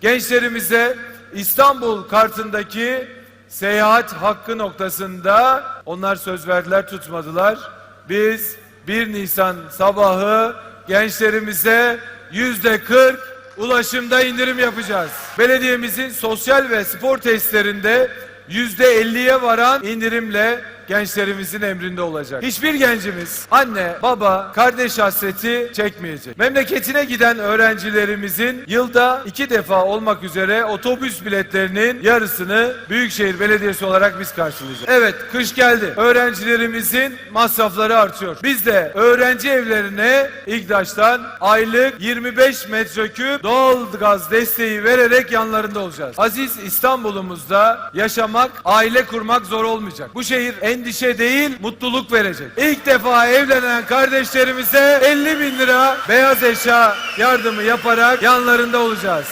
Gençlerimize İstanbul kartındaki seyahat hakkı noktasında onlar söz verdiler tutmadılar. Biz 1 Nisan sabahı gençlerimize yüzde 40 ulaşımda indirim yapacağız. Belediyemizin sosyal ve spor tesislerinde yüzde 50'ye varan indirimle gençlerimizin emrinde olacak. Hiçbir gencimiz anne, baba, kardeş hasreti çekmeyecek. Memleketine giden öğrencilerimizin yılda iki defa olmak üzere otobüs biletlerinin yarısını Büyükşehir Belediyesi olarak biz karşılayacağız. Evet, kış geldi. Öğrencilerimizin masrafları artıyor. Biz de öğrenci evlerine İGDAŞ'tan aylık 25 metreküp doğal gaz desteği vererek yanlarında olacağız. Aziz İstanbul'umuzda yaşamak, aile kurmak zor olmayacak. Bu şehir endişe değil, mutluluk verecek. İlk defa evlenen kardeşlerimize 50 bin lira beyaz eşya yardımı yaparak yanlarında olacağız.